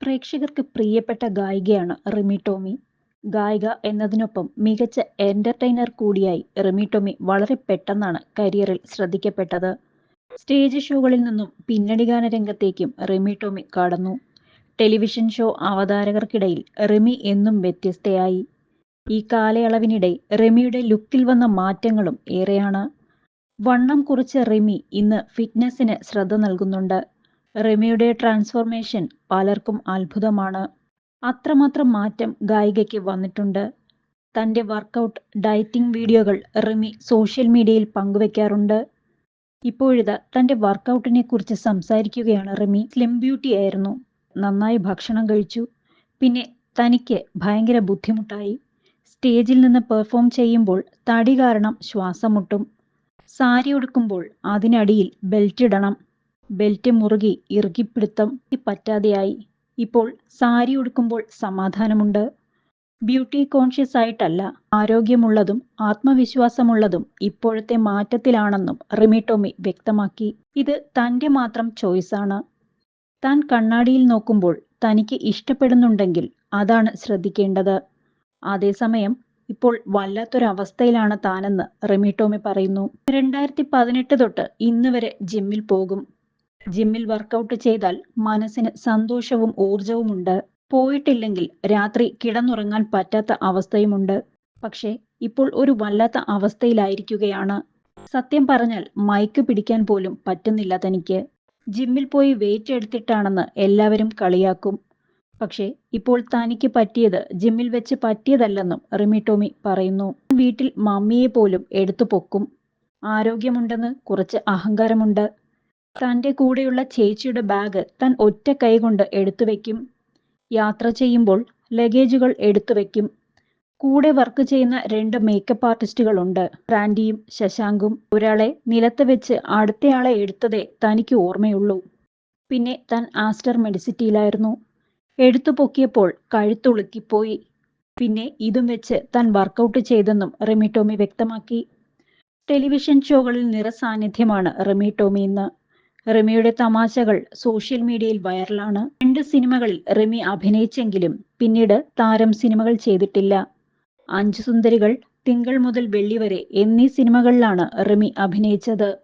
പ്രേക്ഷകർക്ക് പ്രിയപ്പെട്ട ഗായികയാണ് റിമി ടോമി. ഗായിക എന്നതിനൊപ്പം മികച്ച എന്റർടൈനർ കൂടിയായി റിമി ടോമി വളരെ പെട്ടെന്നാണ് കരിയറിൽ ശ്രദ്ധിക്കപ്പെട്ടത്. സ്റ്റേജ് ഷോകളിൽ നിന്നും പിന്നണി ഗാന രംഗത്തേക്കും റിമി ടോമി കടന്നു. ടെലിവിഷൻ ഷോ അവതാരകർക്കിടയിൽ റിമി എന്നും വ്യത്യസ്തയായി. ഈ കാലയളവിനിടെ റിമിയുടെ ലുക്കിൽ വന്ന മാറ്റങ്ങളും ഏറെയാണ്. വണ്ണം കുറച്ച റിമി ഇന്ന് ഫിറ്റ്നസിന് ശ്രദ്ധ നൽകുന്നുണ്ട്. റിമിയുടെ ട്രാൻസ്ഫോർമേഷൻ പലർക്കും അത്ഭുതമാണ്. അത്രമാത്രം മാറ്റം ഗായികയ്ക്ക് വന്നിട്ടുണ്ട്. തന്റെ വർക്കൗട്ട്, ഡയറ്റിംഗ് വീഡിയോകൾ റിമി സോഷ്യൽ മീഡിയയിൽ പങ്കുവെക്കാറുണ്ട്. ഇപ്പോഴിതാ തന്റെ വർക്കൗട്ടിനെ കുറിച്ച് സംസാരിക്കുകയാണ് റിമി. സ്ലിം ബ്യൂട്ടി ആയിരുന്നു നന്നായി ഭക്ഷണം കഴിച്ചു. പിന്നെ തനിക്ക് ഭയങ്കര ബുദ്ധിമുട്ടായി. സ്റ്റേജിൽ നിന്ന് പെർഫോം ചെയ്യുമ്പോൾ തടി കാരണം ശ്വാസം മുട്ടും. സാരി ഉടുക്കുമ്പോൾ അതിനടിയിൽ ബെൽറ്റ് ഇടണം. ബെൽറ്റ് മുറുകി ഇറുകിപ്പിടുത്തം പറ്റാതെയായി. ഇപ്പോൾ സാരി ഉടുക്കുമ്പോൾ സമാധാനമുണ്ട്. ബ്യൂട്ടി കോൺഷ്യസ് ആയിട്ടല്ല, ആരോഗ്യമുള്ളതും ആത്മവിശ്വാസമുള്ളതും ഇപ്പോഴത്തെ മാറ്റത്തിലാണെന്നും റിമിടോമി വ്യക്തമാക്കി. ഇത് തന്റെ മാത്രം ചോയ്സാണ്. താൻ കണ്ണാടിയിൽ നോക്കുമ്പോൾ തനിക്ക് ഇഷ്ടപ്പെടുന്നുണ്ടെങ്കിൽ അതാണ് ശ്രദ്ധിക്കേണ്ടത്. അതേസമയം ഇപ്പോൾ വല്ലാത്തൊരവസ്ഥയിലാണ് താനെന്ന് റിമിടോമി പറയുന്നു. രണ്ടായിരത്തി പതിനെട്ട് തൊട്ട് ഇന്ന് വരെ ജിമ്മിൽ പോകും. ജിമ്മിൽ വർക്കൗട്ട് ചെയ്താൽ മനസ്സിന് സന്തോഷവും ഊർജവുമുണ്ട്. പോയിട്ടില്ലെങ്കിൽ രാത്രി കിടന്നുറങ്ങാൻ പറ്റാത്ത അവസ്ഥയുമുണ്ട്. പക്ഷേ ഇപ്പോൾ ഒരു വല്ലാത്ത അവസ്ഥയിലായിരിക്കുകയാണ്. സത്യം പറഞ്ഞാൽ മൈക്ക് പിടിക്കാൻ പോലും പറ്റുന്നില്ല തനിക്ക്. ജിമ്മിൽ പോയി വെയിറ്റ് എടുത്തിട്ടാണെന്ന് എല്ലാവരും കളിയാക്കും. പക്ഷേ ഇപ്പോൾ തനിക്ക് പറ്റിയത് ജിമ്മിൽ വെച്ച് പറ്റിയതല്ലെന്നും റിമി ടോമി പറയുന്നു. വീട്ടിൽ മമ്മിയെ പോലും എടുത്തു പൊക്കും. ആരോഗ്യമുണ്ടെന്ന് കുറച്ച് അഹങ്കാരമുണ്ട്. തന്റെ കൂടെയുള്ള ചേച്ചിയുടെ ബാഗ് താൻ ഒറ്റ കൈകൊണ്ട് എടുത്തു വെക്കും. യാത്ര ചെയ്യുമ്പോൾ ലഗേജുകൾ എടുത്തു വെക്കും. കൂടെ വർക്ക് ചെയ്യുന്ന രണ്ട് മേക്കപ്പ് ആർട്ടിസ്റ്റുകളുണ്ട്. റാൻഡിയും ശശാങ്കും. ഒരാളെ നിലത്ത് വെച്ച് അടുത്തയാളെ എടുത്തതേ തനിക്ക് ഓർമ്മയുള്ളൂ. പിന്നെ താൻ ആസ്റ്റർ മെഡിസിറ്റിയിലായിരുന്നു. എടുത്തു പൊക്കിയപ്പോൾ കഴുത്തുളുക്കിപ്പോയി. പിന്നെ ഇതും വെച്ച് താൻ വർക്കൗട്ട് ചെയ്തെന്നും റിമി ടോമി വ്യക്തമാക്കി. ടെലിവിഷൻ ഷോകളിൽ നിറസാന്നിധ്യമാണ് റിമി ടോമി. റിമിയുടെ തമാശകൾ സോഷ്യൽ മീഡിയയിൽ വൈറലാണ്. രണ്ട് സിനിമകളിൽ റെമി അഭിനയിച്ചെങ്കിലും പിന്നീട് താരം സിനിമകൾ ചെയ്തിട്ടില്ല. അഞ്ചു സുന്ദരികൾ, തിങ്കൾ മുതൽ വെള്ളി വരെ എന്നീ സിനിമകളിലാണ് റെമി അഭിനയിച്ചത്.